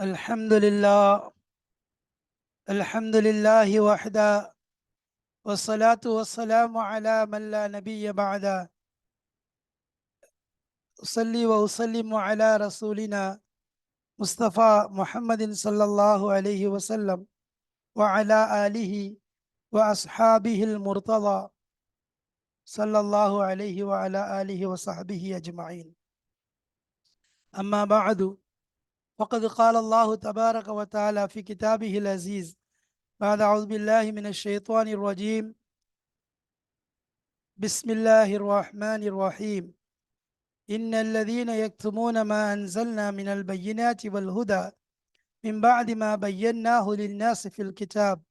الحمد لله الحمد لله وحده والصلاة والسلام على من لا نبي بعده. أصلي وأسلم على رسولنا مصطفى محمد صلى الله عليه وسلم وعلى آله وأصحابه المرتضى صلى الله عليه وعلى آله وصحبه أجمعين. أما بعد فقد قال الله تبارك وتعالى في كتابه العزيز. بعد أعوذ بالله من الشيطان الرجيم. بسم الله الرحمن الرحيم. إن الذين يكتمون ما أنزلنا من البينات والهدى من بعد ما بيناه للناس في الكتاب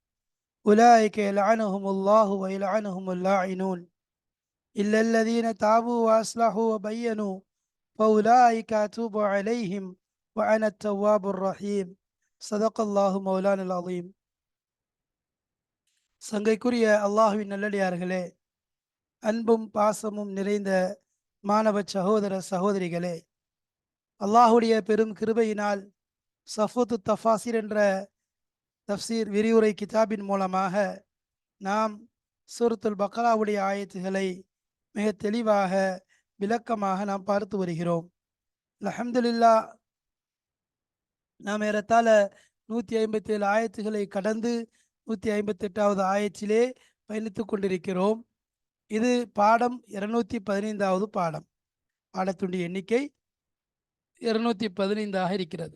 أولئك يلعنهم الله ويلعنهم اللاعنون. إلا الذين تابوا وأصلحوا وبينوا فأولئك أتوب عليهم. وأنا التواب الرحيم صدق الله مولانا العظيم சங்கைக்குரிய அல்லாஹுவின் நல்லடியார்களே அன்பும் பாசமும் நிறைந்த மாணவ சகோதர சகோதரிகளே அல்லாஹுடைய பெரும் கிருபையினால் சஃபூத்து தஃபாசிர் என்ற தஃசீர் விரிவுரை கிதாபின் மூலமாக நாம் சூரத்துல் பக்ராவுடைய ஆயத்துகளை மிக தெளிவாக விளக்கமாக நாம் பார்த்து வருகிறோம் அலமதுல்லா நாம் ஏறத்தாழ நூற்றி ஐம்பத்தி ஏழு ஆயத்துகளை கடந்து நூற்றி ஐம்பத்தி எட்டாவது ஆயத்திலே பயணித்து கொண்டிருக்கிறோம். இது பாடம் இருநூற்றி பதினைந்தாவது பாடம். பாடத்துடைய எண்ணிக்கை இருநூற்றி பதினைந்தாக இருக்கிறது.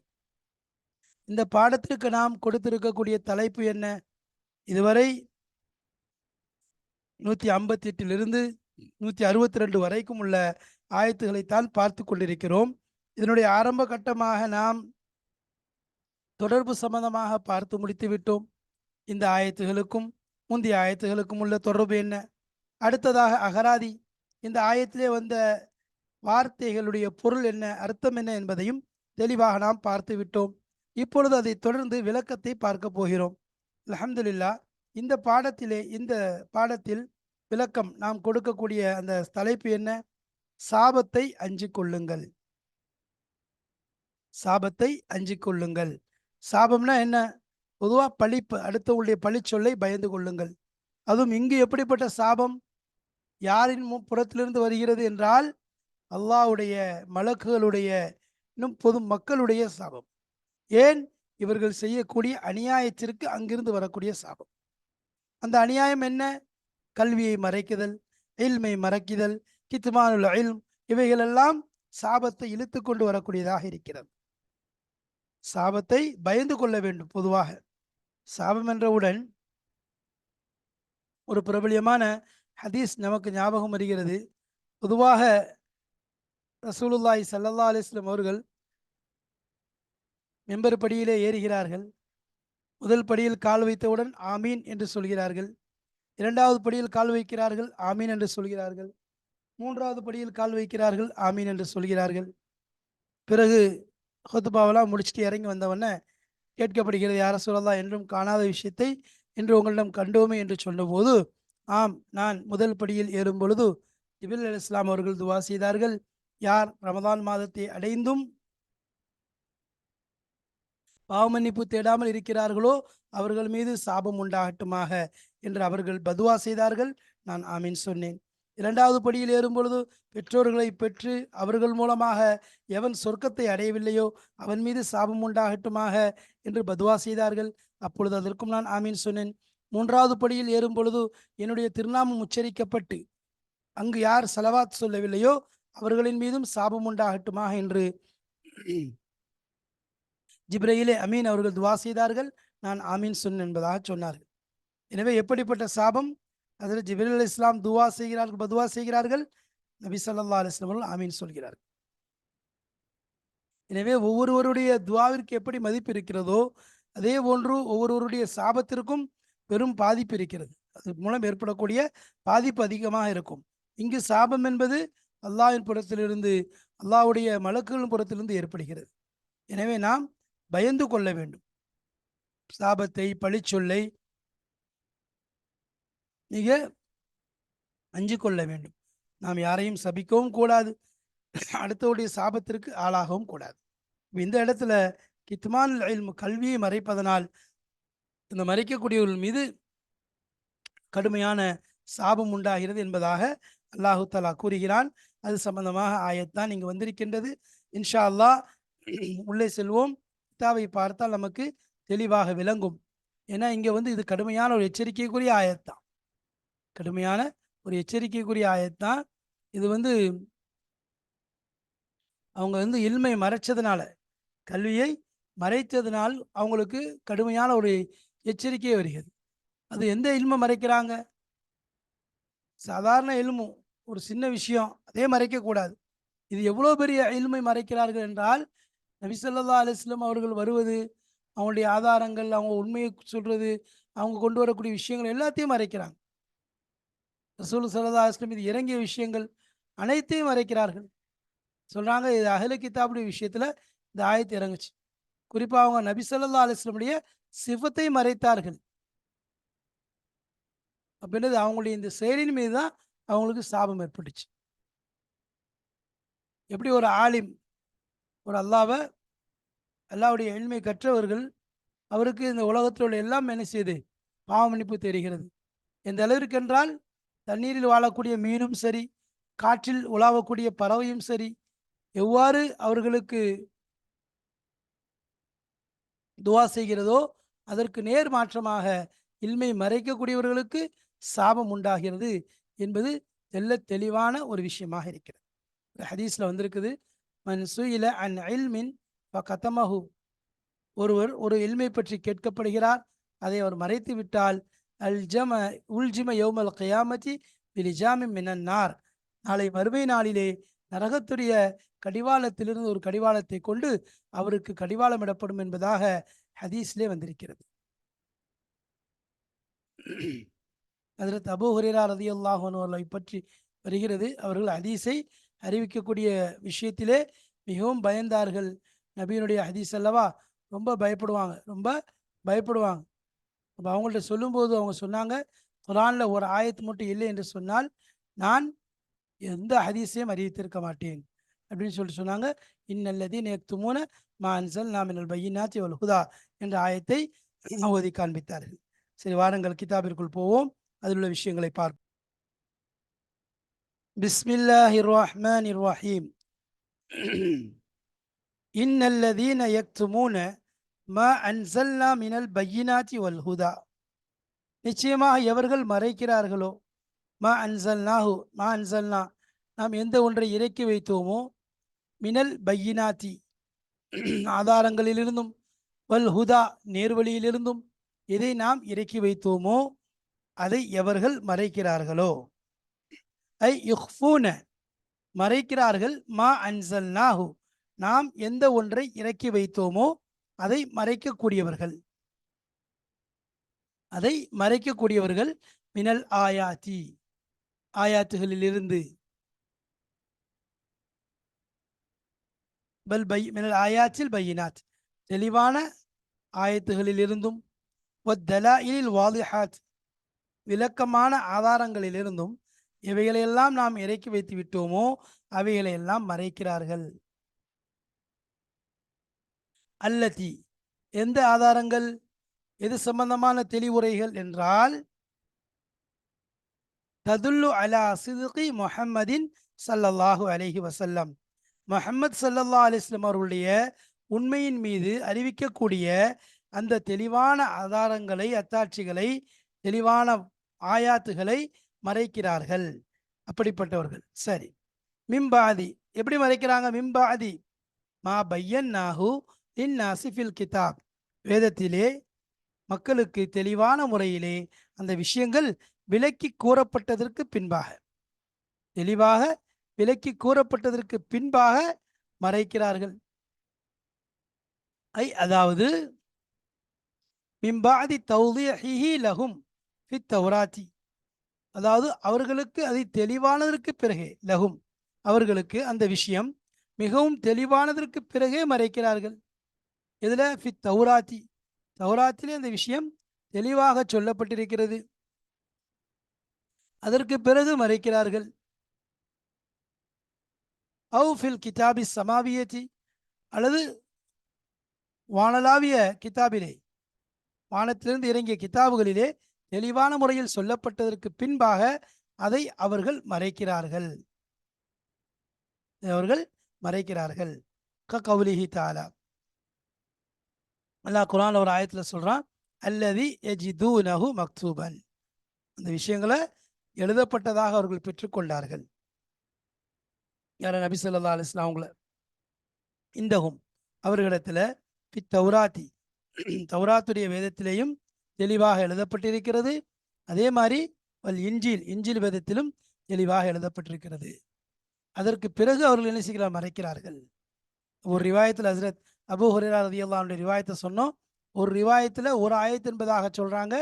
இந்த பாடத்திற்கு நாம் கொடுத்திருக்கக்கூடிய தலைப்பு என்ன? இதுவரை நூற்றி ஐம்பத்தி எட்டிலிருந்து நூற்றி அறுபத்தி ரெண்டு வரைக்கும் உள்ள ஆயத்துகளைத்தான் பார்த்து கொண்டிருக்கிறோம். இதனுடைய ஆரம்ப கட்டமாக நாம் தொடர்பு சம்பந்தமாக பார்த்து முடித்து விட்டோம். இந்த ஆயத்துகளுக்கும் முந்தைய ஆயத்துகளுக்கும் உள்ள தொடர்பு என்ன? அடுத்ததாக அகராதி. இந்த ஆயத்திலே வந்த வார்த்தைகளுடைய பொருள் என்ன? அர்த்தம் என்ன என்பதையும் தெளிவாக நாம் பார்த்து விட்டோம். இப்பொழுது அதை தொடர்ந்து விளக்கத்தை பார்க்க போகிறோம். அலமதுல்லா இந்த பாடத்திலே இந்த பாடத்தில் விளக்கம் நாம் கொடுக்கக்கூடிய அந்த தலைப்பு என்ன? சாபத்தை அஞ்சு கொள்ளுங்கள். சாபத்தை அஞ்சு கொள்ளுங்கள். சாபம்னா என்ன? பொதுவாக பழிப்பு அடுத்தவங்களுடைய பழிச்சொல்லை பயந்து கொள்ளுங்கள். அதுவும் இங்கு எப்படிப்பட்ட சாபம்? யாரின் புறத்திலிருந்து வருகிறது என்றால் அல்லாவுடைய மலக்குகளுடைய இன்னும் பொது மக்களுடைய சாபம். ஏன்? இவர்கள் செய்யக்கூடிய அநியாயத்திற்கு அங்கிருந்து வரக்கூடிய சாபம். அந்த அநியாயம் என்ன? கல்வியை மறைக்குதல் இல்மை மறைக்குதல் கித்துமானுள்ள இல்ம் இவைகளெல்லாம் சாபத்தை இழுத்து கொண்டு வரக்கூடியதாக இருக்கிறது. சாபத்தை பயந்து கொள்ள வேண்டும் பொதுவாக. சாபம் என்றவுடன் ஒரு பிரபலியமான ஹதீஸ் நமக்கு ஞாபகம் வருகிறது. பொதுவாக ரசூலுல்லாய் சல்லல்லா அலிஸ்லம் அவர்கள் மெம்பர் படியிலே ஏறுகிறார்கள். முதல் படியில் கால் வைத்தவுடன் ஆமீன் என்று சொல்கிறார்கள். இரண்டாவது படியில் கால் வைக்கிறார்கள் ஆமீன் என்று சொல்கிறார்கள். மூன்றாவது படியில் கால் வைக்கிறார்கள் ஆமீன் என்று சொல்கிறார்கள். பிறகு ஹொத்துபாவெல்லாம் முடிச்சுட்டு இறங்கி வந்தவொடனே கேட்கப்படுகிறது யார சொல்லலாம் என்றும் காணாத விஷயத்தை இன்று உங்களிடம் கண்டோமே? என்று சொன்னபோது ஆம் நான் முதல் படியில் ஏறும் பொழுது ஜிபில் அலி இஸ்லாம் அவர்கள் துவா செய்தார்கள். யார் ரமதான் மாதத்தை அடைந்தும் பாவமன்னிப்பு தேடாமல் இருக்கிறார்களோ அவர்கள் மீது சாபம் உண்டாகட்டுமாக என்று அவர்கள் பதுவா செய்தார்கள். நான் ஆமீன் சொன்னேன். இரண்டாவது படியில் ஏறும் பொழுது பெற்றோர்களை பெற்று அவர்கள் மூலமாக எவன் சொர்க்கத்தை அடையவில்லையோ அவன் மீது சாபம் உண்டாகட்டுமாக என்று பதுவா செய்தார்கள். அப்பொழுது அதற்கும் நான் ஆமீன் சொன்னேன். மூன்றாவது படியில் ஏறும் பொழுது என்னுடைய திருநாமம் உச்சரிக்கப்பட்டு அங்கு யார் செலவாத் சொல்லவில்லையோ அவர்களின் மீதும் சாபம் உண்டாகட்டுமாக என்று ஜிப்ரையிலே அமீன் அவர்கள் துவா செய்தார்கள். நான் ஆமீன் சொன்னேன் என்பதாக சொன்னார்கள். எனவே எப்படிப்பட்ட சாபம்? அதில் ஜிபிரல் இஸ்லாம் துவா செய்கிறார்கள் பதுவா செய்கிறார்கள். நபி சொல்லா அலிஸ்லாம் ஆமீன் சொல்கிறார்கள் எனவே ஒவ்வொருவருடைய துவாவிற்கு எப்படி மதிப்பு இருக்கிறதோ அதே போன்று ஒவ்வொருவருடைய சாபத்திற்கும் பெரும் பாதிப்பு இருக்கிறது. அது மூலம் ஏற்படக்கூடிய பாதிப்பு அதிகமாக இருக்கும். இங்கு சாபம் என்பது அல்லாவின் புறத்திலிருந்து அல்லாவுடைய மலக்குகளின் புறத்திலிருந்து ஏற்படுகிறது. எனவே நாம் பயந்து கொள்ள வேண்டும். சாபத்தை பழிச்சொல்லை மிக அஞ்சு கொள்ள வேண்டும். நாம் யாரையும் சபிக்கவும் கூடாது. அடுத்தவருடைய சாபத்திற்கு ஆளாகவும் கூடாது. இந்த இடத்துல கித்மான் கல்வியை மறைப்பதனால் இந்த மறைக்கக்கூடியவர்கள் மீது கடுமையான சாபம் உண்டாகிறது என்பதாக அல்லாஹு தலா கூறுகிறான். அது சம்பந்தமாக ஆயத்தான் இங்கு வந்திருக்கின்றது. இன்ஷா அல்லாஹ் உள்ளே செல்வோம். கித்தாவை பார்த்தால் நமக்கு தெளிவாக விளங்கும். ஏன்னா இங்கே வந்து இது கடுமையான ஒரு எச்சரிக்கைக்குரிய ஆயத்தான் கடுமையான ஒரு எச்சரிக்கைக்குரிய ஆயத்தான் இது வந்து அவங்க வந்து இல்மை மறைச்சதுனால கல்வியை மறைத்ததுனால் அவங்களுக்கு கடுமையான ஒரு எச்சரிக்கை வருகிறது. அது எந்த இல்மை மறைக்கிறாங்க? சாதாரண இல்மும் ஒரு சின்ன விஷயம் அதே மறைக்கக்கூடாது இது எவ்வளோ பெரிய இல்மை மறைக்கிறார்கள் என்றால் நபிசல்லா அலிஸ்லம் அவர்கள் வருவது அவங்களுடைய ஆதாரங்கள் அவங்க உண்மையை சொல்கிறது அவங்க கொண்டு வரக்கூடிய விஷயங்கள் எல்லாத்தையும் மறைக்கிறாங்க. ரசூல் சல்லா அலைஹி இது இறங்கிய விஷயங்கள் அனைத்தையும் மறைக்கிறார்கள். சொல்கிறாங்க இது அஹ்ல கித்தாபுடைய விஷயத்தில் இந்த ஆயத்தை இறங்குச்சு. குறிப்பாக அவங்க நபி சொல்லா அலுவலமுடைய சிவத்தை மறைத்தார்கள். அப்படின்றது அவங்களுடைய இந்த செயலின் மீது தான் அவங்களுக்கு சாபம் ஏற்பட்டுச்சு. எப்படி ஒரு ஆலிம் ஒரு அல்லாவை அல்லாவுடைய எளிமை கற்றவர்கள் அவருக்கு இந்த உலகத்தில் உள்ள எல்லாம் என்ன செய்யுது பாவமன்னிப்பு தெரிகிறது எந்த அளவிற்கு என்றால் தண்ணீரில் வாழக்கூடிய மீனும் சரி காற்றில் உலாவக்கூடிய பறவையும் சரி எவ்வாறு அவர்களுக்கு துவா செய்கிறதோ அதற்கு நேர் மாற்றமாக இல்மை மறைக்கக்கூடியவர்களுக்கு சாபம் உண்டாகிறது என்பது தெல்ல தெளிவான ஒரு விஷயமாக இருக்கிறது. ஹதீஸ்ல வந்திருக்குது மன் சுயில அன் இல்மின் கதமஹு ஒருவர் ஒரு இல்மை பற்றி கேட்கப்படுகிறார் அதை அவர் மறைத்து விட்டால் அல்ஜம உல்ஜிம யௌமல் கயாமதி பிலிஜாமி மினன் நார் நாளை மறுமை நாளிலே நரகத்துடைய கடிவாளத்திலிருந்து ஒரு கடிவாளத்தை கொண்டு அவருக்கு கடிவாளம் இடப்படும் என்பதாக ஹதீஸ்லே வந்திருக்கிறது. அதில் அபூ ஹுரேரா ரதியுல்லாஹ் அவர்களை பற்றி வருகிறது. அவர்கள் ஹதீஸை அறிவிக்கக்கூடிய விஷயத்திலே மிகவும் பயந்தார்கள். நபியினுடைய ஹதீஸ் அல்லவா? ரொம்ப பயப்படுவாங்க. ரொம்ப பயப்படுவாங்க. அப்போ அவங்கள்ட்ட சொல்லும்போது அவங்க சொன்னாங்க குரானில் ஒரு ஆயத்து மட்டும் இல்லை என்று சொன்னால் நான் எந்த ஹதீஸையும் அறிவித்திருக்க மாட்டேன் அப்படின்னு சொல்லிட்டு சொன்னாங்க. இன்னல்லதி நேக்துமூன மா அன்சல் நாமினல் பையினாத்தி வல் ஹுதா என்ற ஆயத்தை ஓதி காண்பித்தார்கள். சரி வாருங்கள் கிதாபிற்குள் போவோம். அதில் உள்ள விஷயங்களை பார்ப்போம். பிஸ்மில்லாஹிர் ரஹ்மானிர் ரஹீம் இன்னல்லதீன யக்துமூன மா அன்சல்னா மினல் பையினாத்தி வல் ஹுதா. நிச்சயமாக எவர்கள் மறைக்கிறார்களோ ம அன்சல்னாஹு மா அன்சல்னா நாம் எந்த ஒன்றை இறக்கி வைத்தோமோ மினல் பையினாத்தி ஆதாரங்களிலிருந்தும் வல் ஹுதா நேர்வழியிலிருந்தும் எதை நாம் இறக்கி வைத்தோமோ அதை எவர்கள் மறைக்கிறார்களோ. ஐ யுஹ்ஃபூன மறைக்கிறார்கள் மா அன்சல்னாஹு நாம் எந்த ஒன்றை இறக்கி வைத்தோமோ அதை மறைக்கக்கூடியவர்கள். அதை மறைக்கக்கூடியவர்கள் மினல் ஆயாத்தி. ஆயாத்துகளிலிருந்து. பல் பை மினல் ஆயாத்தில் பையினாத். தெளிவான ஆயத்துகளிலிருந்தும் வத்தலாயிலில் வாலிஹாத் விளக்கமான ஆதாரங்களிலிருந்தும் இவைகளையெல்லாம் நாம் இறக்கி வைத்து விட்டோமோ அவைகளையெல்லாம் மறைக்கிறார்கள். அல்லதி. எந்த ஆதாரங்கள்? எது சம்பந்தமான தெளிவுரைகள் என்றால் ததுல்லு அலா சிதுகி முஹம்மதின் சல்லல்லாஹு அலஹி வசல்லம் முஹம்மது சல்லல்லா அலிஸ்லம் அவர்களுடைய உண்மையின் மீது அறிவிக்கக்கூடிய அந்த தெளிவான ஆதாரங்களை அத்தாட்சிகளை தெளிவான ஆயாத்துகளை மறைக்கிறார்கள். அப்படிப்பட்டவர்கள். சரி. மிம்பாதி எப்படி மறைக்கிறாங்க? மிம்பாதி மா பையன் நாகு இன் அசிஃபில் கிதாப். வேதத்திலே மக்களுக்கு தெளிவான முறையிலே அந்த விஷயங்கள் விலக்கி கூறப்பட்டதற்கு பின்பாக தெளிவாக விலக்கி கூறப்பட்டதற்கு பின்பாக மறைக்கிறார்கள். ஐ அதாவது மிம்பாதி தௌதிஹி லஹும் ஃபித் தௌராத்தி. அதாவது அவர்களுக்கு அது தெளிவானதற்கு பிறகே லகும் அவர்களுக்கு அந்த விஷயம் மிகவும் தெளிவானதற்கு பிறகே மறைக்கிறார்கள். இதில் ஃபித் தௌராத்தி. தௌராத்திலே அந்த விஷயம் தெளிவாக சொல்லப்பட்டிருக்கிறது. அதற்கு பிறகு மறைக்கிறார்கள். அவு ஃபில் கிதாபி சமாவியத்தி அல்லது வானலாவிய கிதாபிலே. வானத்திலிருந்து இறங்கிய கிதாபுகளிலே தெளிவான முறையில் சொல்லப்பட்டதற்கு பின்பாக அதை அவர்கள் மறைக்கிறார்கள். அவர்கள் மறைக்கிறார்கள். க கவுலிஹி தாலா. அல்லாஹ் குரான் ஒரு ஆயத்தில் சொல்றான் அல்லதி நகு மக்தூபன். அந்த விஷயங்களை எழுதப்பட்டதாக அவர்கள் பெற்றுக்கொண்டார்கள் யார நபி சொல்லா அலிஸ்லாம் அவங்கள? இந்தகும் அவர்களிடத்துல பி தௌராத்தி. தௌராத்துடைய வேதத்திலேயும் தெளிவாக எழுதப்பட்டிருக்கிறது. அதே மாதிரி வல் இஞ்சில் இஞ்சில் வேதத்திலும் தெளிவாக எழுதப்பட்டிருக்கிறது. அதற்கு பிறகு அவர்கள் என்ன செய்கிறார் மறைக்கிறார்கள் ஒரு ரிவாயத்தில் ஹசரத் அபு ஹுரேரா ரதியல்லாவுடைய ரிவாயத்தை சொன்னோம். ஒரு ரிவாயத்தில் ஒரு ஆயத்து என்பதாக சொல்றாங்க.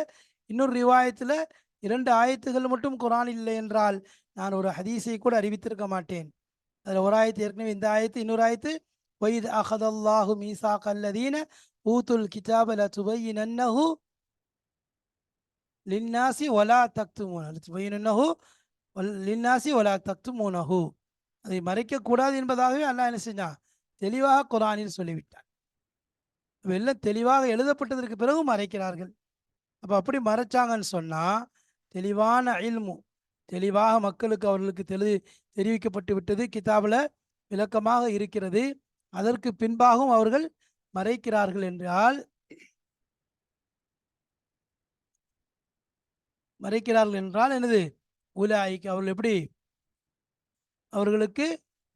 இன்னொரு ரிவாயத்தில் இரண்டு ஆயத்துகள் மட்டும் குரான் இல்லை என்றால் நான் ஒரு ஹதீஸை கூட அறிவித்திருக்க மாட்டேன். அதில் ஒரு ஆயத்து ஏற்கனவே இந்த ஆயத்து இன்னொரு ஆயத்து ஒய்த் அஹதல்லாஹு மீசா கல்லதீன ஊத்துல் கிதாப லதுபையினன்னஹு லின்னாசி ஒலா தக்துமூன லதுபையினன்னஹு லின்னாசி ஒலா தக்துமூனஹு. அதை மறைக்கக்கூடாது என்பதாகவே அல்லாஹ் என்ன செஞ்சான். தெளிவாக குரானில் சொல்லிவிட்டார். எல்லாம் தெளிவாக எழுதப்பட்டதற்கு பிறகு மறைக்கிறார்கள். அப்போ அப்படி மறைச்சாங்கன்னு சொன்னால் தெளிவான அயில்மு தெளிவாக மக்களுக்கு அவர்களுக்கு தெளி தெரிவிக்கப்பட்டு விட்டது கிதாபில் விளக்கமாக இருக்கிறது. அதற்கு பின்பாகவும் அவர்கள் மறைக்கிறார்கள் என்றால் மறைக்கிறார்கள் என்றால் என்னது? உலாய்க்கு அவர்கள் எப்படி? அவர்களுக்கு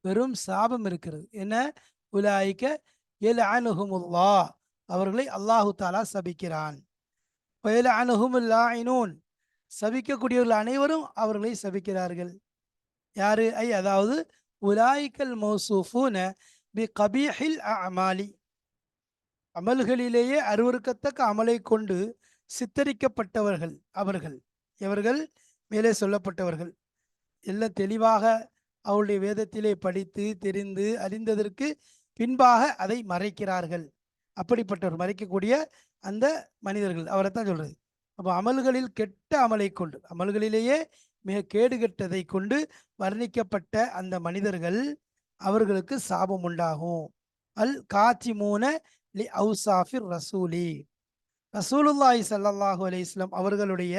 வெறும் சாபம் இருக்கிறது. என்ன? உலாய்க்க எல அணுகுமுல்லா அவர்களை அல்லாஹு தாலா சபிக்கிறான். அனுகுமுல்லாயினூன் சபிக்கக்கூடியவர்கள் அனைவரும் அவர்களை சபிக்கிறார்கள். யாரு? ஐ அதாவது உலாய்க்கல் மௌசூஃபூன பி கபீஹில் அமாலி அமல்களிலேயே அருவறுக்கத்தக்க அமலை கொண்டு சித்தரிக்கப்பட்டவர்கள் அவர்கள். இவர்கள் மேலே சொல்லப்பட்டவர்கள். எல்லாம் தெளிவாக அவருடைய வேதத்திலே படித்து தெரிந்து அறிந்ததற்கு பின்பாக அதை மறைக்கிறார்கள். அப்படிப்பட்டவர் மறைக்கக்கூடிய அந்த மனிதர்கள் அவரை தான் சொல்றது. அப்போ அமல்களில் கெட்ட அமலை கொண்டு அமல்களிலேயே மிக கேடு கெட்டதை கொண்டு வர்ணிக்கப்பட்ட அந்த மனிதர்கள் அவர்களுக்கு சாபம் உண்டாகும். அல் காத்திமூன லி அவுசாஃபிர் ரசூலி. ரசூலுல்லாஹி சல்லாஹூ இஸ்லாம் அவர்களுடைய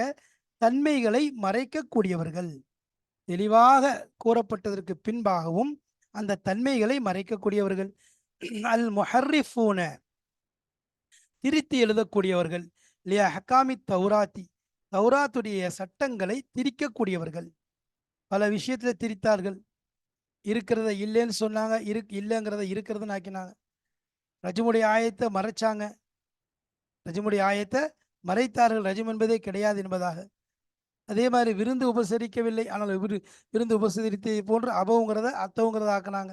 தன்மைகளை மறைக்கக்கூடியவர்கள். தெளிவாக கூறப்பட்டதற்கு பின்பாகவும் அந்த தன்மைகளை மறைக்கக்கூடியவர்கள். அல் மொஹர்ரிஃபூன திருத்தி எழுதக்கூடியவர்கள். இல்லையா ஹக்காமி தௌராத்தி தௌராத்துடைய சட்டங்களை திரிக்கக்கூடியவர்கள். பல விஷயத்தில் திரித்தார்கள். இருக்கிறத இல்லைன்னு சொன்னாங்க இரு இல்லைங்கிறத இருக்கிறதுன்னு ஆக்கினாங்க. ரஜமுடைய ஆயத்தை மறைச்சாங்க. ரஜமுடைய ஆயத்தை மறைத்தார்கள். ரஜம் என்பதே கிடையாது என்பதாக. அதே மாதிரி விருந்து உபசரிக்கவில்லை ஆனால் விரு விருந்து உபசரித்து போன்று அபவுங்கிறத அத்தவுங்கிறத ஆக்குனாங்க.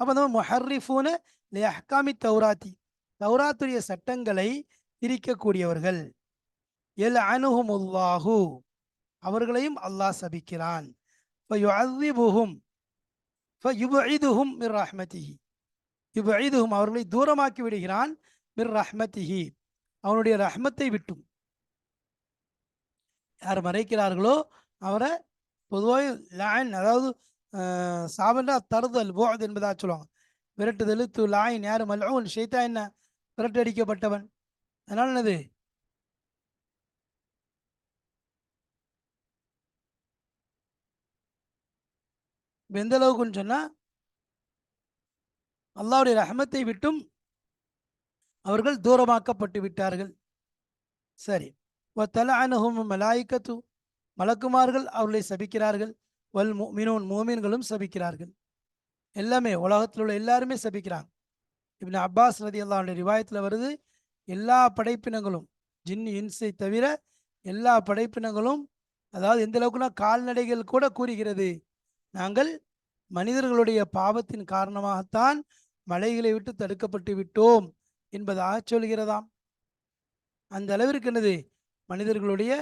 அப்போ நம்ம மொஹர்ரிஃபூன ஹக்காமி தௌராத்தி தௌராத்துடைய சட்டங்களை பிரிக்கக்கூடியவர்கள். எல் அனுகுமுல்லாஹு அவர்களையும் அல்லாஹ் சபிக்கிறான். மிர் ரஹ்மதிஹி யுபஇதுஹும் அவர்களை தூரமாக்கி விடுகிறான் மிர் ரஹ்மதிஹி அவனுடைய ரஹ்மத்தை விட்டும். யார் மறைக்கிறார்களோ அவரை பொதுவாக லாயின் அதாவது சாபன்றா தருதல் போது என்பதாக சொல்லுவாங்க. விரட்டுதல் து லாயின் யார் மல்லூன் ஷைத்தா என்ன? விரட்டடிக்கப்பட்டவன். அதனால் என்னது? எந்த அளவுக்குன்னு சொன்னால் அல்லாவுடைய ரஹமத்தை விட்டும் அவர்கள் தூரமாக்கப்பட்டு விட்டார்கள். சரி. தலஅனுஹும் மலாய்க்கத்து. மலக்குமார்கள் அவர்களை சபிக்கிறார்கள். வல் மினோன் மோமீன்களும் சபிக்கிறார்கள். எல்லாமே உலகத்தில் உள்ள எல்லாருமே சபிக்கிறாங்க. இப்படி அப்பாஸ் ரதி அல்லாவுடைய ரிவாயத்தில் வருது எல்லா படைப்பினங்களும் ஜின் இன்சை தவிர எல்லா படைப்பினங்களும் அதாவது எந்த அளவுக்குனா கால்நடைகள் கூட கூறுகிறது. நாங்கள் மனிதர்களுடைய பாவத்தின் காரணமாகத்தான் மலைகளை விட்டு தடுக்கப்பட்டு விட்டோம் என்பதாக சொல்கிறதாம். அந்த அளவிற்கு என்னது? மனிதர்களுடைய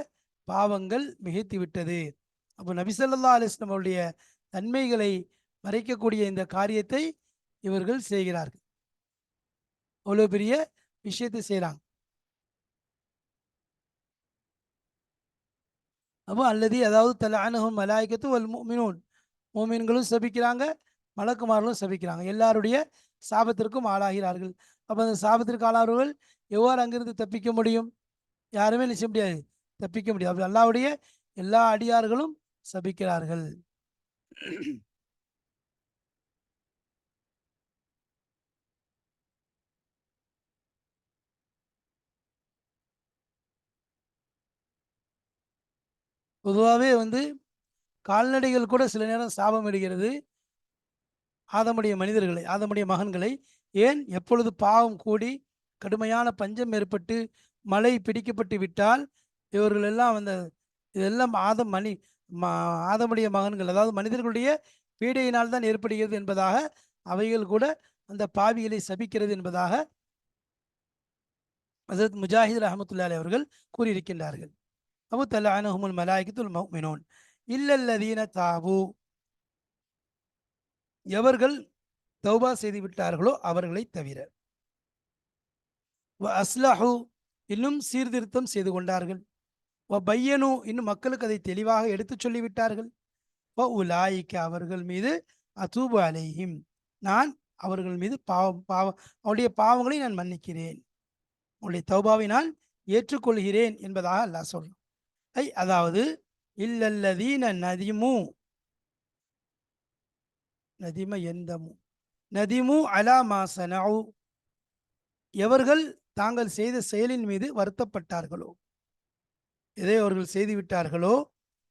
பாவங்கள் மிகைத்து விட்டது அப்போ நபிசல்லா அலிஸ்லம் அவருடைய தன்மைகளை மறைக்கக்கூடிய இந்த காரியத்தை இவர்கள் செய்கிறார்கள். அவ்வளோ பெரிய விஷயத்தை செய்கிறாங்க அப்போ அல்லது அதாவது தல அனுகும் மலாய்க்கத்து ஒல் மீனூன் மோமீன்களும் சபிக்கிறாங்க மலக்குமார்களும் சபிக்கிறாங்க. எல்லாருடைய சாபத்திற்கும் ஆளாகிறார்கள். அப்போ அந்த சாபத்திற்கு ஆளாகிறவர்கள் எவ்வாறு அங்கிருந்து தப்பிக்க முடியும்? யாருமே நிச்சய முடியாது. தப்பிக்க முடியாது. அப்படி அல்லாவுடைய எல்லா அடியார்களும் சபிக்கிறார்கள். பொதுவாகவே வந்து கால்நடைகள் கூட சில நேரம் சாபம் இடுகிறது ஆதமுடைய மனிதர்களை ஆதமுடைய மகன்களை ஏன் எப்பொழுது பாவம் கூடி கடுமையான பஞ்சம் ஏற்பட்டு மழை பிடிக்கப்பட்டு விட்டால் இவர்கள் எல்லாம் அந்த இதெல்லாம் ஆதம் மணி ஆதமுடைய மகன்கள் அதாவது மனிதர்களுடைய பீடையினால் தான் ஏற்படுகிறது என்பதாக அவைகள் கூட அந்த பாவிகளை சபிக்கிறது என்பதாக ஹசரத் முஜாஹித் ரஹமத்துல்லாலி அவர்கள் கூறியிருக்கின்றார்கள். அபு தலானஹுமுல் மலாய்கத்துல் மௌமினோன். இல்லல்லதீன தாபு. எவர்கள் தௌபா செய்து விட்டார்களோ அவர்களை தவிர அஸ்லஹு இன்னும் சீர்திருத்தம் செய்து கொண்டார்கள். பையனு இன்னும் மக்களுக்கு அதை தெளிவாக எடுத்துச் சொல்லிவிட்டார்கள். உலாய்க்கு அவர்கள் மீது அதூபு அலையும் நான் அவர்கள் மீது பாவம் பாவம் அவருடைய பாவங்களை நான் மன்னிக்கிறேன். உங்களுடைய தௌபாவை நான் ஏற்றுக்கொள்கிறேன் என்பதாக அல்லாஹ் சொல்றோம் ஐ அதாவது இல்லல்லதீன நதிமு. நதிம எந்தமு? நதிமு அலா மாசனவு எவர்கள் தாங்கள் செய்த செயலின் மீது வருத்தப்பட்டார்களோ? எதை அவர்கள் செய்து விட்டார்களோ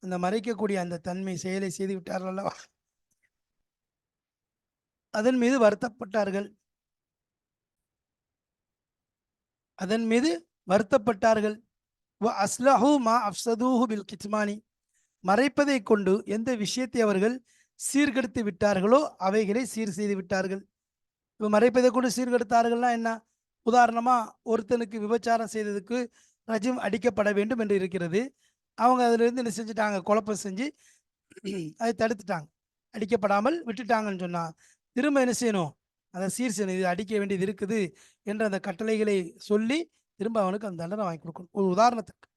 அந்த மறைக்கக்கூடிய அந்த தன்மை செயலை செய்து விட்டார்கள் அல்லவா அதன் மீது வருத்தப்பட்டார்கள். அதன் மீது வருத்தப்பட்டார்கள். அஸ்லஹு மா அப்சதூஹு பில் கிச்மானி மறைப்பதை கொண்டு எந்த விஷயத்தை அவர்கள் சீர்கெடுத்து விட்டார்களோ அவைகளை சீர் செய்து விட்டார்கள் இப்போ மறைப்பதை கொண்டு சீர்கெடுத்தார்கள்னா என்ன? உதாரணமாக ஒருத்தனுக்கு விபச்சாரம் செய்ததுக்கு ரஜிம் அடிக்கப்பட வேண்டும் என்று இருக்கிறது. அவங்க அதிலிருந்து என்ன செஞ்சுட்டாங்க? குழப்பம் செஞ்சு அதை தடுத்துட்டாங்க. அடிக்கப்படாமல் விட்டுட்டாங்கன்னு சொன்னால் திரும்ப என்ன செய்யணும்? அதை சீர் செய்யணும். இது அடிக்க வேண்டியது இருக்குது என்ற அந்த கட்டளைகளை சொல்லி திரும்ப அவனுக்கு அந்த தண்டனை வாங்கி கொடுக்கணும். ஒரு உதாரணத்துக்கு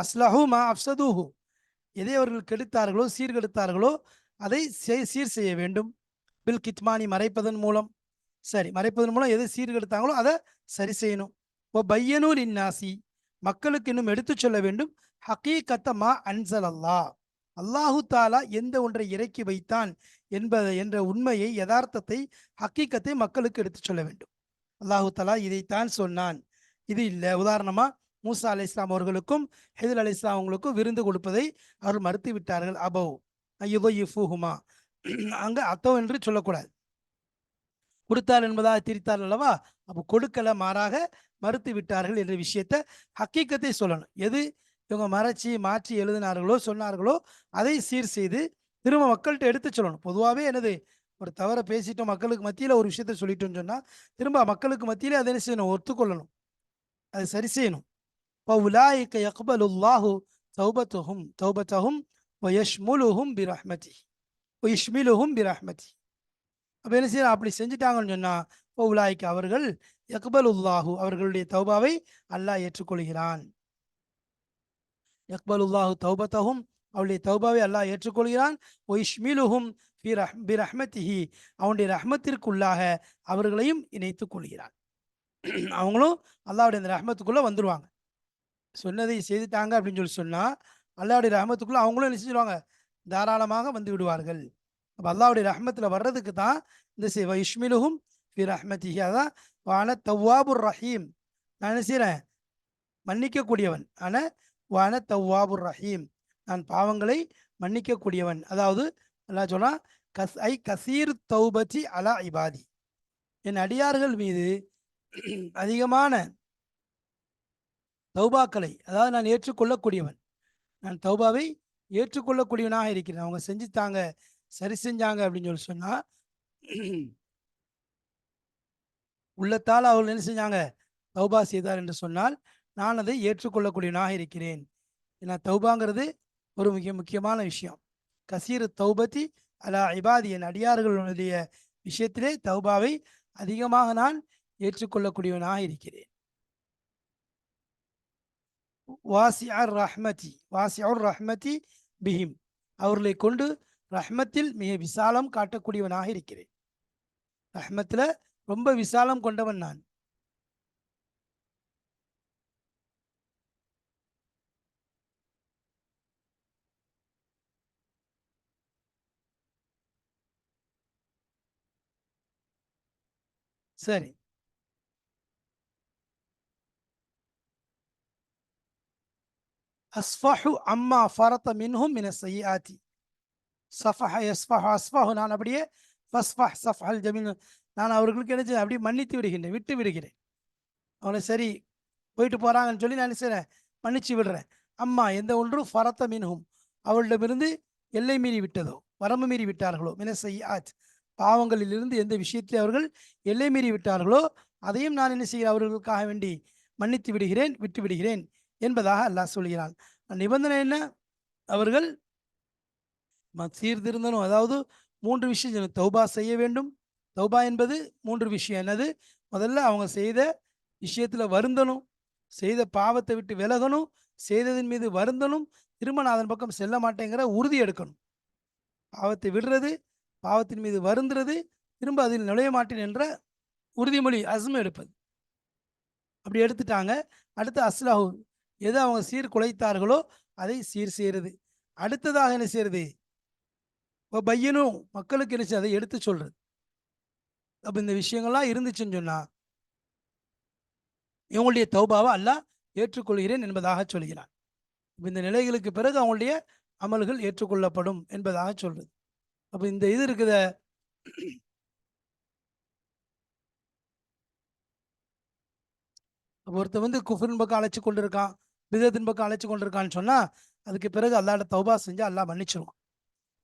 அஸ்லஹூ மா அப்சதூஹு எதை அவர்கள் கெடுத்தார்களோ சீர்கெடுத்தார்களோ அதை சீர் செய்ய வேண்டும். பில் கித்மானி மறைப்பதன் மூலம். சரி மறைப்பதன் மூலம் எது சீர்கெடுத்தாங்களோ அதை சரி செய்யணும். ஓ பையனூர் இன்னாசி மக்களுக்கு இன்னும் எடுத்துச் சொல்ல வேண்டும். ஹக்கீகத்தமா அன்சல் அல்லா அல்லாஹு தாலா எந்த ஒன்றை இறக்கி வைத்தான் என்பதை என்ற உண்மையை யதார்த்தத்தை ஹக்கீக்கத்தை மக்களுக்கு எடுத்துச் சொல்ல வேண்டும். அல்லாஹு தாலா இதைத்தான் சொன்னான். இது இல்லை. உதாரணமா மூசா அலி இஸ்லாம் அவர்களுக்கும் ஹெதில் அலி இஸ்லாம் அவங்களுக்கும் விருந்து கொடுப்பதை அவர்கள் மறுத்து விட்டார்கள். அபவ் ஐயுபா அங்கே அத்தோ என்று சொல்லக்கூடாது. கொடுத்தார் என்பதாக திரித்தார் அல்லவா? அப்போ கொடுக்கல மாறாக மறுத்து விட்டார்கள் என்ற விஷயத்தை ஹக்கீக்கத்தை சொல்லணும். எது? இவங்க மறைச்சி மாற்றி எழுதினார்களோ சொன்னார்களோ அதை சீர் செய்து திரும்ப மக்கள்கிட்ட எடுத்து சொல்லணும். பொதுவாகவே எனது ஒரு தவறை பேசிட்டோம் மக்களுக்கு மத்தியில் ஒரு விஷயத்த சொல்லிட்டோம்னு சொன்னால் திரும்ப மக்களுக்கு மத்தியில் அதை என்ன செய்யணும்? ஒத்துக்கொள்ளணும். அது சரி செய்யணும். இப்போ உலாய்க்க யக்பலுல்லாஹு தௌபத்துஹும் தௌபத்தஹும் ஒயஷ்முலுஹும் பிரஹ்மதி. ஒயிஷ்மிலுஹும் பிரஹ்மதி. அப்போ என்ன செய்யணும் அப்படி செஞ்சுட்டாங்கன்னு சொன்னா உலாய்க்கு அவர்கள் எக்பல் உல்லாஹு அவர்களுடைய தௌபாவை அல்லாஹ் ஏற்றுக்கொள்கிறான். எக்பல் உல்லாஹு தௌபத்தகும் அவளுடைய தௌபாவை அல்லாஹ் ஏற்றுக்கொள்கிறான். ஒய்ஷ்மிலுஹும் பி ரஹ்மத்திஹி அவனுடைய ரஹ்மத்திற்குள்ளாக அவர்களையும் இணைத்து கொள்கிறான். அவங்களும் அல்லாவுடைய அந்த ரஹமத்துக்குள்ளே வந்துடுவாங்க சொன்னதை செய்துட்டாங்க அப்படின்னு சொல்லி சொன்னால் அல்லாவுடைய ரஹமத்துக்குள்ளே அவங்களும் என்ன செஞ்சிருவாங்க? தாராளமாக வந்து விடுவார்கள். அப்போ அல்லாவுடைய ரஹமத்தில் வர்றதுக்கு தான் இந்த சிவ இஷ்மிலுகும் ஃபி ரஹ்மத்திஹி அதான் வான தவ்வாபுர் ரஹீம். நான் என்ன செய்கிறேன் மன்னிக்கக்கூடியவன். ஆன வான தவ்வாபுர் ரஹீம். நான் பாவங்களை மன்னிக்கக்கூடியவன். அதாவது நல்லா சொன்னா கஸ் ஐ கசீர் தௌபச்சி அலா இபாதி. என் அடியார்கள் மீது அதிகமான தௌபாக்களை அதாவது நான் ஏற்றுக்கொள்ளக்கூடியவன். நான் தௌபாவை ஏற்றுக்கொள்ளக்கூடியவனாக இருக்கிறேன். அவங்க செஞ்சுத்தாங்க சரி செஞ்சாங்க அப்படின்னு சொல்லி சொன்னா உள்ளத்தால் அவர்கள் என்ன செஞ்சாங்க? தௌபா செய்தார் என்று சொன்னால் நான் அதை ஏற்றுக்கொள்ளக்கூடியவனாக இருக்கிறேன். ஏன்னா தௌபாங்கிறது ஒரு மிக முக்கியமான விஷயம். கசீர் தௌபத்தி அலா இபாதி என் அடியார்களுடைய விஷயத்திலே தௌபாவை அதிகமாக நான் ஏற்றுக்கொள்ளக்கூடியவனாக இருக்கிறேன். வாசியார் ரஹ்மதி வாசியார் ரஹ்மதி பிஹிம். அவர்களை கொண்டு ரஹ்மத்தில் மிக விசாலம் காட்டக்கூடியவனாக இருக்கிறேன். ரஹ்மத்தில் ரொம்ப விசாலம் கொண்டவன் நான். சரி. அஸ்ஃபஹு அம்மா ஃபரத மின்ஹும் மின செய்யாத்தி. சஃபஹ யஸ்ஃபஹு அஸ்ஃபஹு. நான் அப்படியே ஃபஸ்ஃபஹ் சஃபஹல் ஜமீன். நான் அவர்களுக்கு என்ன செய்ய அப்படியே மன்னித்து விடுகின்றேன் விட்டு விடுகிறேன். அவனை சரி போயிட்டு போறாங்கன்னு சொல்லி நான் என்ன செய்றேன்? மன்னிச்சு விடுறேன். அம்மா எந்த ஒன்றும் ஃபரத்த மின்ஹும். அவளிடமிருந்து எல்லை மீறி விட்டதோ வரம்பு மீறி விட்டார்களோ மின செய்யாத் பாவங்களிலிருந்து எந்த விஷயத்தில் அவர்கள் எல்லை மீறி விட்டார்களோ அதையும் நான் என்ன செய்கிறேன்? அவர்களுக்காக வேண்டி மன்னித்து விடுகிறேன் விட்டு விடுகிறேன் என்பதாக அல்லாஹ் சொல்கிறான். நிபந்தனை என்ன? அவர்கள் சீர்திருந்தனும். அதாவது மூன்று விஷயம் தௌபா செய்ய வேண்டும். தௌபா என்பது மூன்று விஷயம். என்னது? முதல்ல அவங்க செய்த விஷயத்தில் வருந்தனும் செய்த பாவத்தை விட்டு விலகணும். செய்ததின் மீது வருந்தனும் திரும்ப நான் அதன் பக்கம் செல்ல மாட்டேங்கிற உறுதி எடுக்கணும். பாவத்தை விடுறது பாவத்தின் மீது வருந்துறது திரும்ப அதில் நுழைய மாட்டேன் என்ற உறுதிமொழி அஸ்ம எடுப்பது. அப்படி எடுத்துட்டாங்க. அடுத்து அஸ்லாஹு. எது அவங்க சீர் குலைத்தார்களோ அதை சீர் செய்கிறது அடுத்ததாக என்ன செய்யறது பையனும் மக்களுக்கு என்ன அதை எடுத்து சொல்றது அப்போ இந்த விஷயங்கள்லாம் இருந்துச்சுன்னு சொன்னால் இவங்களுடைய தௌபாவை அல்லாஹ் ஏற்றுக்கொள்கிறேன் என்பதாக சொல்கிறான். இந்த நிலைகளுக்கு பிறகு அவங்களுடைய அமல்கள் ஏற்றுக்கொள்ளப்படும் என்பதாக சொல்றது. அப்போ இந்த இது இருக்குத. ஒருத்தர் ஒருத்தன் வந்து குஃபரின் பக்கம் அழைச்சிக்கொண்டு இருக்கான் பிதத்தின் பக்கம் அழைச்சு கொண்டிருக்கான்னு சொன்னால் அதுக்கு பிறகு அல்லாட தௌபா செஞ்சு அல்லாஹ் மன்னிச்சிருவான்.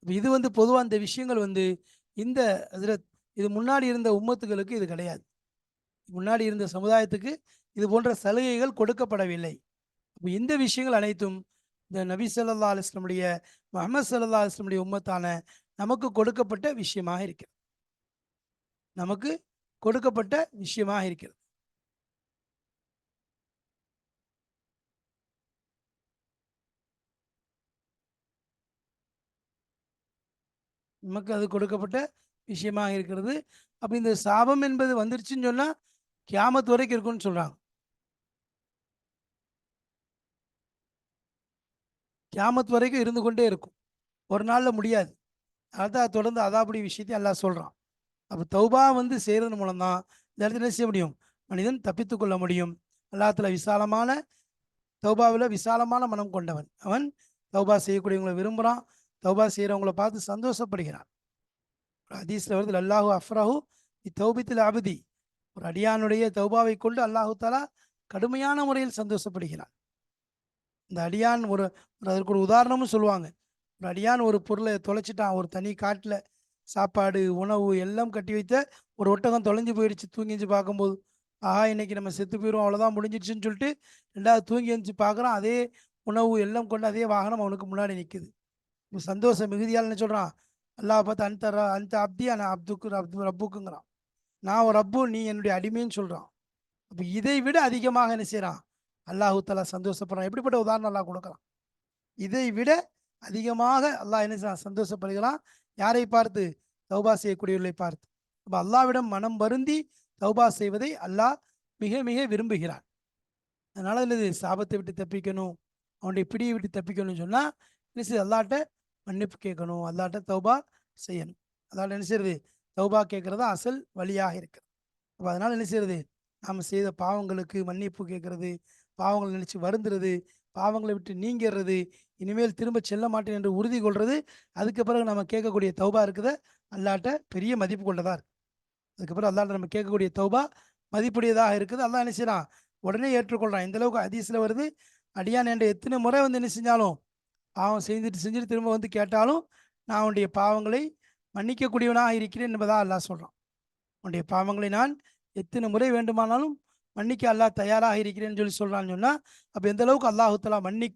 இது வந்து பொதுவாக இந்த விஷயங்கள் வந்து இந்த இதுல இது முன்னாடி இருந்த உம்மத்துகளுக்கு இது கிடையாது. முன்னாடி இருந்த சமுதாயத்துக்கு இது போன்ற சலுகைகள் கொடுக்கப்படவில்லை. இந்த விஷயங்கள் அனைத்தும் இந்த நபி சொல்லா அலைஹி வஸல்லமுடைய சல்லா ஸல்லல்லாஹு உம்மத்தான நமக்கு கொடுக்கப்பட்ட விஷயமாக இருக்கிறது. நமக்கு கொடுக்கப்பட்ட விஷயமாக இருக்கிறது. நமக்கு அது கொடுக்கப்பட்ட விஷயமாக இருக்கிறது. அப்போ இந்த சாபம் என்பது வந்துருச்சுன்னு சொன்னால் கியாமத்து வரைக்கும் இருக்கும்னு சொல்கிறாங்க கியாமத் வரைக்கும் இருந்து கொண்டே இருக்கும். ஒரு நாளில் முடியாது. அதான் தொடர்ந்து அதாபடி விஷயத்தையும் எல்லாம் சொல்கிறான் அப்போ தௌபா வந்து செய்கிறது மூலம்தான் இந்த இடத்துல செய்ய முடியும்? மனிதன் தப்பித்து கொள்ள முடியும். எல்லாத்துல விசாலமான தௌபாவில் விசாலமான மனம் கொண்டவன். அவன் தௌபா செய்யக்கூடியவங்களை விரும்புகிறான் தௌபா செய்கிறவங்களை பார்த்து சந்தோஷப்படுகிறான். ஒரு வருது அல்லாஹு அஃப்ரஹு இத்தௌபித்தில் அபதி. ஒரு அடியானுடைய தௌபாவை கொண்டு அல்லாஹு தாலா கடுமையான முறையில் சந்தோஷப்படுகிறான். இந்த அடியான் ஒரு அதற்கு ஒரு உதாரணமும் சொல்லுவாங்க. ஒரு அடியான் ஒரு பொருளை தொலைச்சிட்டான் ஒரு தனி காட்டில் சாப்பாடு உணவு எல்லாம் கட்டி வைத்த ஒரு ஒட்டகம் தொலைஞ்சு போயிடுச்சு தூங்கிஞ்சு பார்க்கும்போது. ஆஹா இன்னைக்கு நம்ம செத்து போயிடும் அவ்வளோதான் முடிஞ்சிடுச்சுன்னு சொல்லிட்டு ரெண்டாவது தூங்கி எழுந்துச்சு பார்க்குறான் அதே உணவு எல்லாம் கொண்டு அதே வாகனம் அவனுக்கு முன்னாடி நிற்குது சந்தோஷம் மிகுதியால் என்ன சொல்கிறான் அல்லாஹ் பார்த்து அந்த அந்த அப்தியா நான் அப்துக்கு அப்து ரப்புக்குங்கிறான். நான் ஒரு ரப்பு நீ என்னுடைய அடிமைன்னு சொல்கிறான் அப்போ இதை விட அதிகமாக என்ன செய்கிறான் அல்லாஹு தலா சந்தோஷப்படுறான். எப்படிப்பட்ட உதாரணம் அல்லாஹ் கொடுக்குறான்? இதை விட அதிகமாக அல்லாஹ் என்ன செய்றான்? சந்தோஷப்படுகிறான். யாரை பார்த்து? தௌபா செய்யக்கூடியவர்களை பார்த்து. அப்போ அல்லாவிடம் மனம் வருந்தி தௌபா செய்வதை அல்லாஹ் மிக மிக விரும்புகிறான். அதனால் என்னது சாபத்தை விட்டு தப்பிக்கணும். அவனுடைய பிடியை விட்டு தப்பிக்கணும்னு சொன்னால் என்ன செய்யுது அல்லாட்ட மன்னிப்பு கேட்கணும். அல்லாட்ட தௌபா செய்யணும். அதால் என்ன செய்யுது தௌபா கேட்கறது அசல் வழியாக இருக்கிறது அப்போ அதனால் என்ன செய்யறது நாம் செய்த பாவங்களுக்கு மன்னிப்பு கேட்கறது பாவங்களை நினச்சி வருந்துறது பாவங்களை விட்டு நீங்கிறது இனிமேல் திரும்ப செல்ல மாட்டேன் என்று உறுதி கொள்வது அதுக்கு பிறகு நம்ம கேட்கக்கூடிய தௌபா இருக்குத. அல்லாட்ட பெரிய மதிப்பு கொண்டதாக இருக்குது அதுக்கப்புறம் அல்லாட்ட நம்ம கேட்கக்கூடிய தௌபா மதிப்புடையதாக இருக்குது. அல்லா என்ன செய்யறான் உடனே ஏற்றுக்கொள்கிறான் இந்த அளவுக்கு ஹதீஸ்ல வருது. அடியான் என்ற எத்தனை முறை வந்து என்ன செஞ்சாலும் பாவம் செஞ்சுட்டு செஞ்சுட்டு திரும்ப வந்து கேட்டாலும் நான் அவனுடைய பாவங்களை மன்னிக்கக்கூடியவனாக இருக்கிறேன் என்பதாக அல்லா சொல்கிறான் உன்னுடைய பாவங்களை நான் எத்தனை முறை வேண்டுமானாலும் மன்னிக்க அல்லாஹ் தயாராக இருக்கிறேன்னு சொல்லி சொல்கிறான்னு சொன்னால் அப்போ எந்த அளவுக்கு அல்லாஹு மன்னி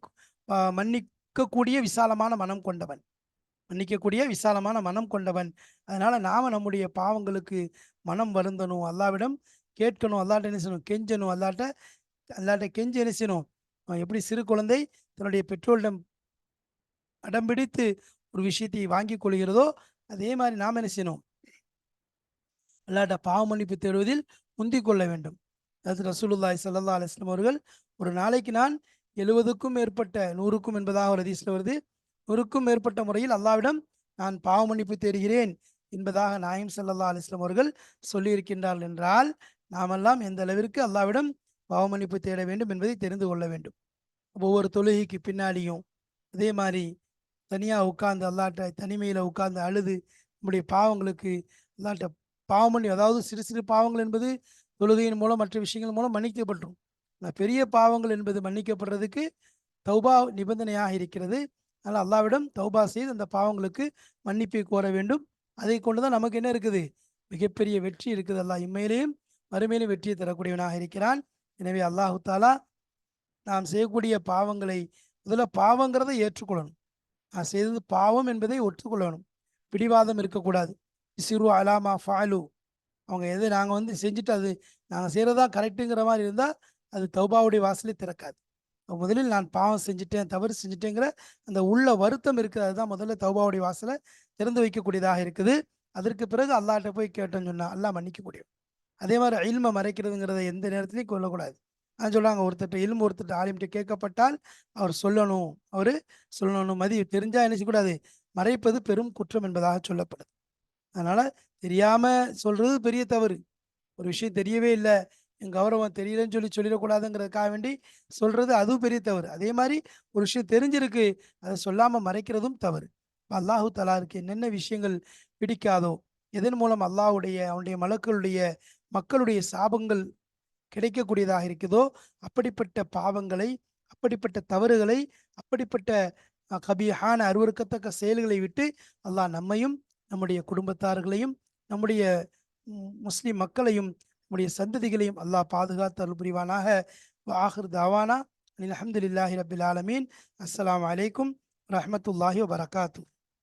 மன்னிக்கக்கூடிய விசாலமான மனம் கொண்டவன். மன்னிக்கக்கூடிய விசாலமான மனம் கொண்டவன். அதனால் நாம் நம்முடைய பாவங்களுக்கு மனம் வருந்தணும். அல்லாவிடம் கேட்கணும். அல்லாட்ட என்ன செய்யணும்? கெஞ்சணும். அல்லாட்ட அல்லாட்ட கெஞ்சு என்ன செய்யணும்? அவன் எப்படி சிறு குழந்தை தன்னுடைய பெற்றோரிடம் அடம்பிடித்து ஒரு விஷயத்தை வாங்கி கொள்கிறதோ அதே மாதிரி நாம் என்ன செய்யணும்? அல்லாட்ட பாவ மன்னிப்பு தேடுவதில் முந்திக் கொள்ள வேண்டும். அது ரசூலுல்லாய் சல்லா அலைஹி அவர்கள் ஒரு நாளைக்கு நான் எழுபதுக்கும் மேற்பட்ட நூறுக்கும் என்பதாக ஒரு அதிசல வருது. நூறுக்கும் மேற்பட்ட முறையில் அல்லாவிடம் நான் பாவ மன்னிப்பு தேடுகிறேன் என்பதாக நாயம் ஸல்லல்லாஹு அலைஹி அவர்கள் சொல்லியிருக்கின்றார்கள் என்றால் நாமெல்லாம் எந்த அளவிற்கு அல்லாவிடம் பாவ மன்னிப்பு தேட வேண்டும் என்பதை தெரிந்து கொள்ள வேண்டும். ஒவ்வொரு தொழுகைக்கு பின்னாடியும் அதே மாதிரி தனியாக உட்கார்ந்து அல்லாட்ட தனிமையில் உட்கார்ந்து அழுது நம்முடைய பாவங்களுக்கு அல்லாட்ட பாவம் பண்ணி அதாவது சிறு சிறு பாவங்கள் என்பது தொழுகையின் மூலம் மற்ற விஷயங்கள் மூலம் மன்னிக்கப்பட்டுரும். ஆனால் பெரிய பாவங்கள் என்பது மன்னிக்கப்படுறதுக்கு தௌபா நிபந்தனையாக இருக்கிறது. அதனால் அல்லாவிடம் தௌபா செய்து அந்த பாவங்களுக்கு மன்னிப்பை கோர வேண்டும். அதை கொண்டு தான் நமக்கு என்ன இருக்குது? மிகப்பெரிய வெற்றி இருக்குது. அல்லாஹ் இம்மையிலேயும் மறுமையிலும் வெற்றியை தரக்கூடியவனாக இருக்கிறான். எனவே அல்லாஹு தாலா நாம் செய்யக்கூடிய பாவங்களை முதல்ல பாவங்கிறத ஏற்றுக்கொள்ளணும். நான் செய்தது பாவம் என்பதை ஒற்றுக்கொள்ளணும் பிடிவாதம் இருக்கக்கூடாது. சிறு அலாமா ஃபாலு. அவங்க எது நாங்கள் வந்து செஞ்சுட்டு அது நாங்கள் செய்கிறதா கரெக்டுங்கிற மாதிரி இருந்தால் அது தௌபாவுடைய வாசலை திறக்காது. முதலில் நான் பாவம் செஞ்சுட்டேன் தவறு செஞ்சுட்டேங்கிற அந்த உள்ள வருத்தம் இருக்கிறது தான் முதல்ல தௌபாவுடைய வாசலை திறந்து வைக்கக்கூடியதாக இருக்குது. அதற்கு பிறகு அல்லாட்ட போய் கேட்டோன்னு சொன்னால் அல்லாஹ் மன்னிக்கக்கூடிய அதே மாதிரி இல்மை மறைக்கிறதுங்கிறத எந்த நேரத்துலையும் கொள்ளக்கூடாது அது சொல்றாங்க ஒருத்தர் இலும்பு ஒருத்தர் ஆலிம்கிட்ட கேட்கப்பட்டால் அவர் சொல்லணும். அவர் சொல்லணும். மதி தெரிஞ்சா என்ன செய்யக்கூடாது? மறைப்பது பெரும் குற்றம் என்பதாக சொல்லப்படுது. அதனால தெரியாம சொல்றது பெரிய தவறு. ஒரு விஷயம் தெரியவே இல்லை. என் கௌரவம் தெரியலன்னு சொல்லி சொல்லிடக்கூடாதுங்கிறதுக்காக வேண்டி சொல்றது அதுவும் பெரிய தவறு. அதே மாதிரி ஒரு விஷயம் தெரிஞ்சிருக்கு. அதை சொல்லாம மறைக்கிறதும் தவறு. இப்ப அல்லாஹு தலாருக்கு என்னென்ன விஷயங்கள் பிடிக்காதோ எதன் மூலம் அல்லாஹ்வுடைய அவனுடைய மலக்களுடைய மக்களுடைய சாபங்கள் கிடைக்கக்கூடியதாக இருக்குதோ அப்படிப்பட்ட பாவங்களை அப்படிப்பட்ட தவறுகளை அப்படிப்பட்ட அஹ், கபீஹான அருவருக்கத்தக்க செயல்களை விட்டு அல்லாஹ் நம்மையும் நம்முடைய குடும்பத்தார்களையும் நம்முடைய முஸ்லிம் மக்களையும் நம்முடைய சந்ததிகளையும் அல்லாஹ் பாதுகாத்து அருள் புரிவானாக. ஆஹிர் தாவானா அல்ஹம்துலில்லாஹி ரபில் ஆலமீன். அஸ்லாம் அலைக்கும் ரஹமத்துல்லாஹி வபரகாத்து.